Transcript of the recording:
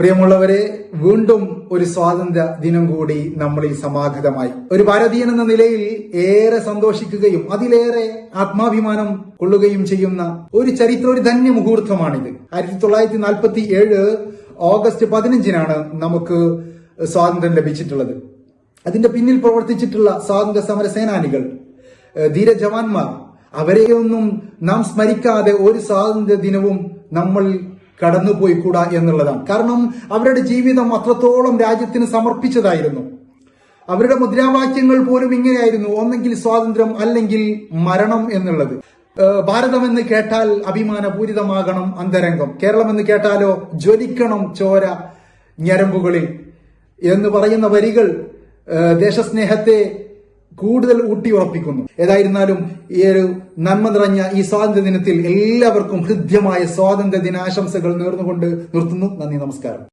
പ്രിയമുള്ളവരെ വീണ്ടും ഒരു സ്വാതന്ത്ര്യ ദിനം കൂടി നമ്മളിൽ സമാഗതമായി. ഒരു ഭാരതീയൻ എന്ന നിലയിൽ ഏറെ സന്തോഷിക്കുകയും അതിലേറെ ആത്മാഭിമാനം കൊള്ളുകയും ചെയ്യുന്ന ഒരു ചരിത്ര ഒരു ധന്യ മുഹൂർത്തമാണിത്. ആയിരത്തി തൊള്ളായിരത്തി നാൽപ്പത്തി ഏഴ് ഓഗസ്റ്റ് പതിനഞ്ചിനാണ് നമുക്ക് സ്വാതന്ത്ര്യം ലഭിച്ചിട്ടുള്ളത്. അതിന്റെ പിന്നിൽ പ്രവർത്തിച്ചിട്ടുള്ള സ്വാതന്ത്ര്യ സമര സേനാനികൾ ധീരജവാന്മാർ ധീര ജവാന്മാർ അവരെയൊന്നും നാം സ്മരിക്കാതെ ഒരു സ്വാതന്ത്ര്യ ദിനവും നമ്മൾ കടന്നുപോയി കൂടാ എന്നുള്ളതാണ്. കാരണം അവരുടെ ജീവിതം അത്രത്തോളം രാജ്യത്തിന് സമർപ്പിച്ചതായിരുന്നു. അവരുടെ മുദ്രാവാക്യങ്ങൾ പോലും ഇങ്ങനെയായിരുന്നു. ഒന്നെങ്കിൽ സ്വാതന്ത്ര്യം അല്ലെങ്കിൽ മരണം എന്നുള്ളത്. ഭാരതം എന്ന് കേട്ടാൽ അഭിമാനപൂരിതമാകണം അന്തരംഗം. കേരളം എന്ന് കേട്ടാലോ ജ്വലിക്കണം ചോര ഞരമ്പുകളിൽ. എന്ന് പറയുന്ന വരികൾ ദേശസ്നേഹത്തെ കൂടുതൽ ഊട്ടിയുറപ്പിക്കുന്നു. ഏതായിരുന്നാലും ഈ ഒരു നന്മ നിറഞ്ഞ ഈ സ്വാതന്ത്ര്യ ദിനത്തിൽ എല്ലാവർക്കും ഹൃദ്യമായ സ്വാതന്ത്ര്യ ദിനാശംസകൾ നേർന്നുകൊണ്ട് നിർത്തുന്നു. നന്ദി നമസ്കാരം.